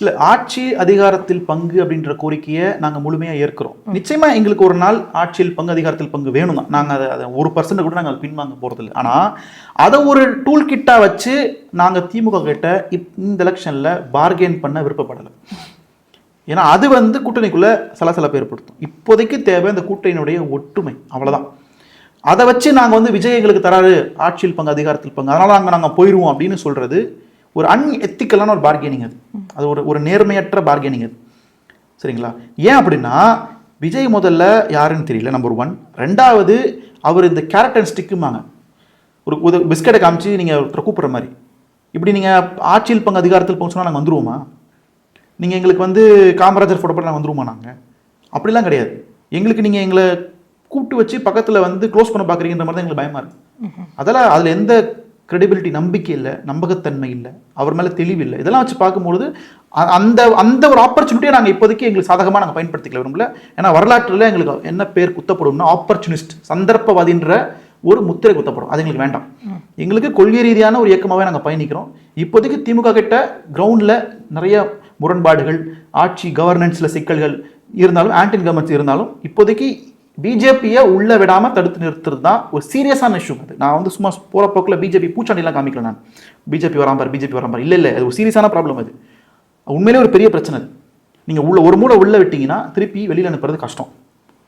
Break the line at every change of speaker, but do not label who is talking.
இல்ல ஆட்சி அதிகாரத்தில் பங்கு அப்படின்ற கோரிக்கையை நாங்க முழுமையா ஏற்கிறோம். நிச்சயமா எங்களுக்கு ஒரு நாள் ஆட்சியில் பங்கு அதிகாரத்தில் பங்கு வேணும் தான் நாங்க அதை அதை ஒரு பர்சன்ட் கூட நாங்க பின்வாங்க போறது இல்லை ஆனா அதை ஒரு டூல் கிட்டா வச்சு நாங்க திமுக கிட்ட இப்- இந்த எலெக்ஷன்ல பார்கெயின் பண்ண விருப்பப்படலை. ஏன்னா அது வந்து கூட்டணிக்குள்ள சலசலப்பை ஏற்படுத்தும். இப்போதைக்கு தேவை இந்த கூட்டணியினுடைய ஒற்றுமை அவ்வளவுதான். அதை வச்சு நாங்க வந்து விஜய் எங்களுக்கு தராரு ஆட்சியில் பங்கு அதிகாரத்தில் பங்கு. அதனால அங்க நாங்க போயிருவோம் அப்படின்னு சொல்றது ஒரு அன் எத்திக்கலான ஒரு பார்கெனிங் அது. அது ஒரு ஒரு நேர்மையற்ற பார்கெனிங் அது. சரிங்களா? ஏன் அப்படின்னா விஜய் முதல்ல யாருன்னு தெரியல நம்பர் ஒன் ரெண்டாவது அவர் இந்த அண்ட் ஸ்டிக்குமாங்க ஒரு ஒரு பிஸ்கட்டை காமிச்சு நீங்கள் ஒருத்தரை கூப்பிட்ற மாதிரி. இப்படி நீங்கள் ஆட்சியில் பங்கு அதிகாரத்தில் போக சொன்னால் நாங்கள் வந்துருவோமா? நீங்கள் எங்களுக்கு வந்து காமராஜர் ஃபோட்டோ போட்டு நாங்கள் வந்துருவோமா நாங்கள் அப்படிலாம் கிடையாது. எங்களுக்கு நீங்கள் எங்களை கூப்பிட்டு வச்சு பக்கத்தில் வந்து க்ளோஸ் பண்ண பார்க்குறீங்கன்ற மாதிரி தான் எங்களுக்கு பயமாக இருக்கு. அதெல்லாம் அதில் எந்த கிரெடிபிலிட்டி நம்பிக்கை இல்லை நம்பகத்தன்மை இல்லை அவர் மேலே தெளிவு இல்லை. இதெல்லாம் வச்சு பார்க்கும்பொழுது அந்த அந்த ஒரு ஆப்பர்ச்சுனிட்டியை நாங்கள் இப்போதைக்கு எங்களுக்கு சாதகமாக நாங்கள் பயன்படுத்திக்கல விரும்பல. ஏன்னா வரலாற்றில் எங்களுக்கு என்ன பேர் குத்தப்படும்னா ஆப்பர்ச்சுனிஸ்ட் சந்தர்ப்பவாதின்ற ஒரு முத்திரை குத்தப்படும். அது எங்களுக்கு வேண்டாம். எங்களுக்கு கொள்கை ரீதியான ஒரு இயக்கமாகவே நாங்கள் பயணிக்கிறோம். இப்போதைக்கு திமுக கிட்ட கிரவுண்டில் நிறைய முரண்பாடுகள் ஆட்சி கவர்னன்ஸில் சிக்கல்கள் இருந்தாலும் ஆன்டி கவர்மெண்ட்ஸ் இருந்தாலும் இப்போதைக்கு பிஜேபியை உள்ளே விடாமல் தடுத்து நிறுத்துறது தான் ஒரு சீரியஸான இஷ்யூ அது. நான் வந்து சும்மா போகிற போக்கில் பிஜேபி பூச்சாண்டிலாம் காமிக்கல நான். பிஜேபி வராம்பார் பிஜேபி வராம்பார் இல்லை இல்லை அது ஒரு சீரியஸான ப்ராப்ளம் அது. உண்மையிலே ஒரு பெரிய பிரச்சனை அது. நீங்கள் உள்ள ஒரு மூளை உள்ளே விட்டிங்கன்னா திருப்பி வெளியில் அனுப்புறது கஷ்டம்.